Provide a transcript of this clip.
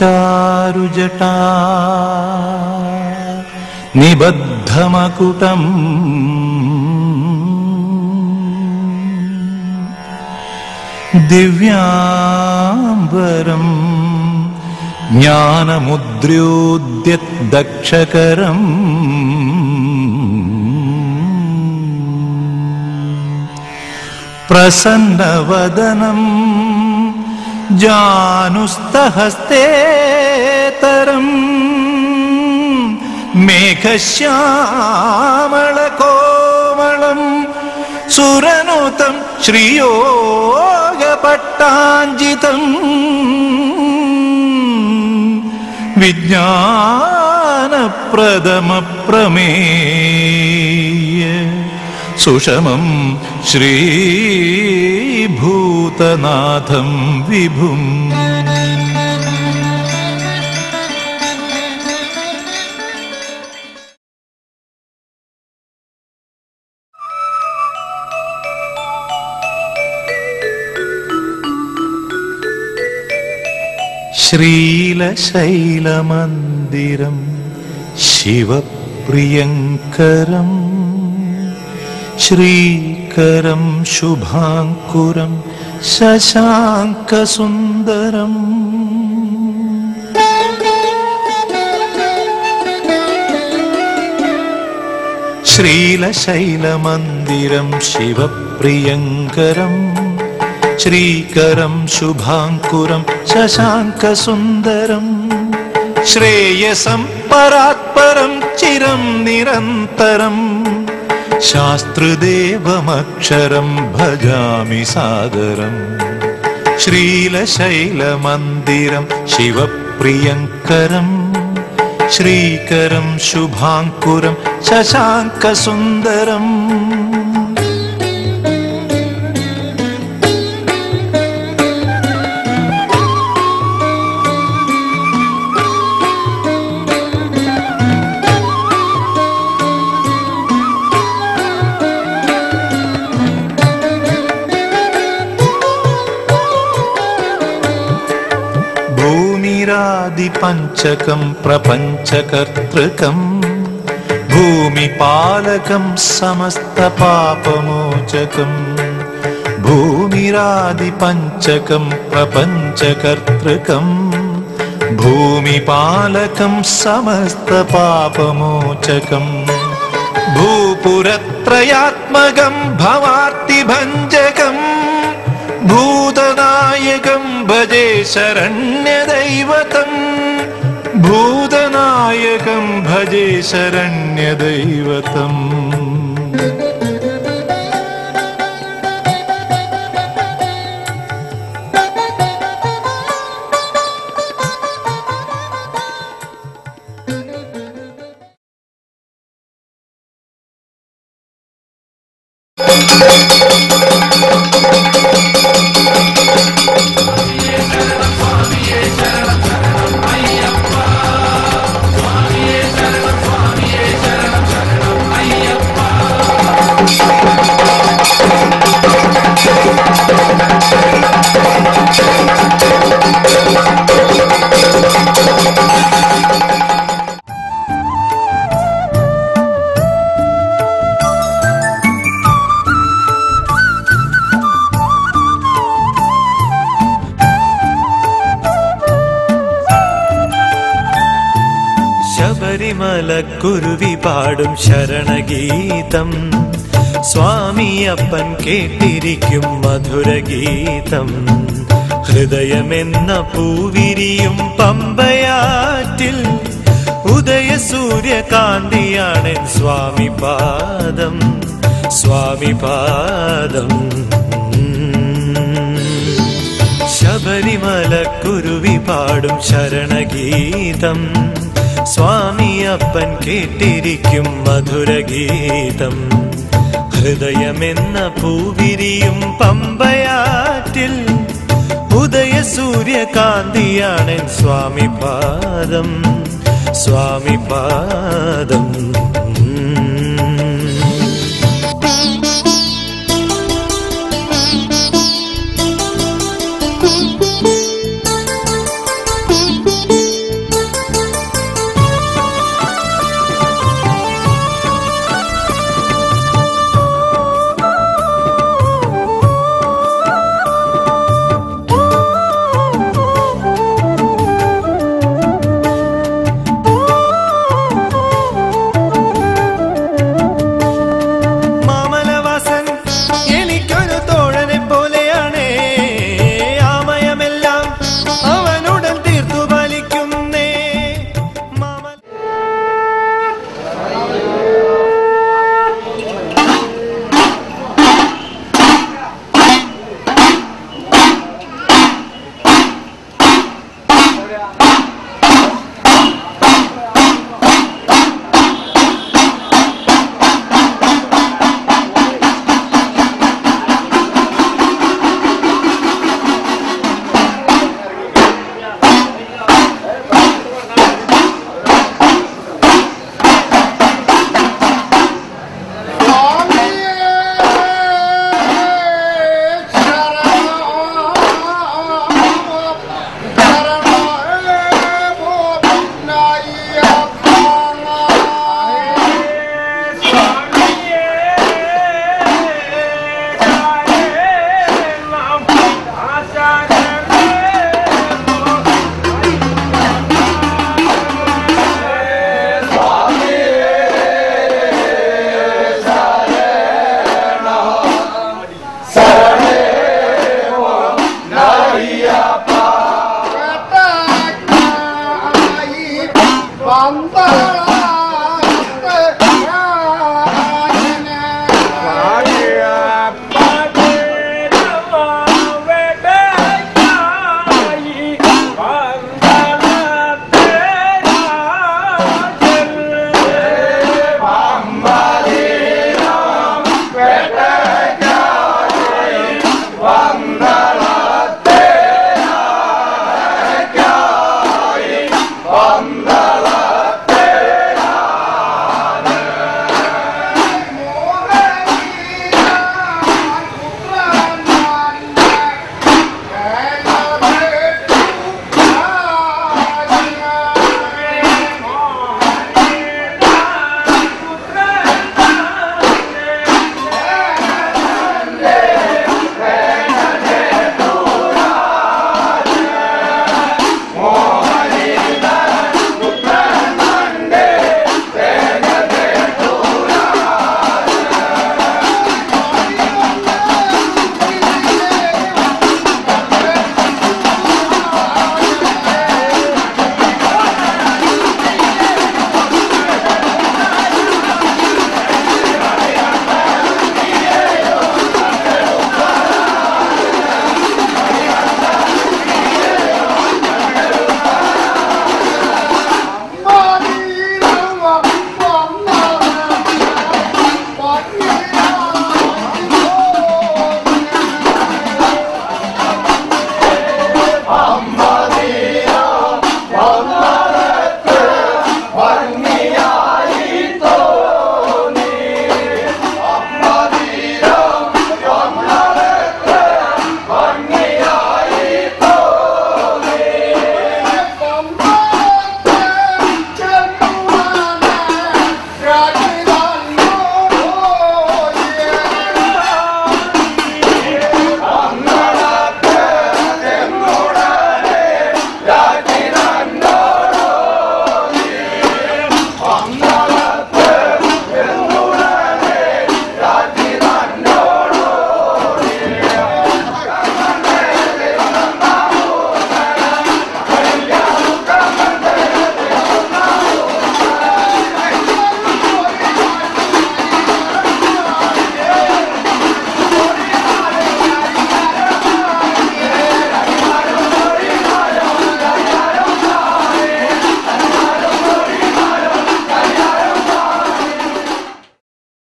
ध्यायेच्चारुजटा निबद्धमकुटम् दिव्याम्बरम् ज्ञानमुद्र्योद्यद्दक्षकरम् प्रसन्नवदनम् जानुस्तहस्तेतरम् मेघश्यामलकोमलम् सुरनुतं श्रियोगपट्टाञ्जितम् विज्ञानप्रदमप्रमेय सुषमं श्रीभूतनाथं विभुम् श्रीलशैलमन्दिरं शिवप्रियङ्करम् श्रीकरं शुभाङ्कुरं शशाङ्कसुन्दरम् श्रीलशैलमन्दिरं शिवप्रियङ्करम् श्रीकरं शुभाङ्कुरं शशाङ्कसुन्दरम् श्रेयसं परात्परं चिरं निरन्तरम् शास्त्रदेवमक्षरं भजामि सादरम् श्रीलशैलमन्दिरं शिवप्रियङ्करम् श्रीकरं शुभाङ्कुरं शशाङ्कसुन्दरम् भूमिरादिपञ्चकं प्रपञ्चकर्तृकम् भूमिपालकं समस्तपापमोचकम् भूमिरादिपञ्चकं प्रपञ्चकर्तृकम् भूमिपालकं समस्तपापमोचकम् भूपुरत्रयात्मकं भवार्तिभञ्जकम् भूतनायकं भजे शरण्यदैवतम् भूतनायकं भजे शरण्यदैवतम् പാടും ശരണഗീതം. സ്വാമിയപ്പൻ കേട്ടിരിക്കും മധുരഗീതം. ഹൃദയമെന്ന പൂവിരിയും പമ്പയാറ്റിൽ ഉദയസൂര്യകാന്തിയാണ് സ്വാമിപാദം സ്വാമിപാദം ശബരിമല കുരുവി പാടും ശരണഗീതം. സ്വാമിയപ്പൻ കേട്ടിരിക്കും മധുരഗീതം. ഹൃദയമെന്ന പൂവിരിയും പമ്പയാറ്റിൽ ഉദയ സൂര്യകാന്തിയാണ് സ്വാമി പാദം സ്വാമി പാദം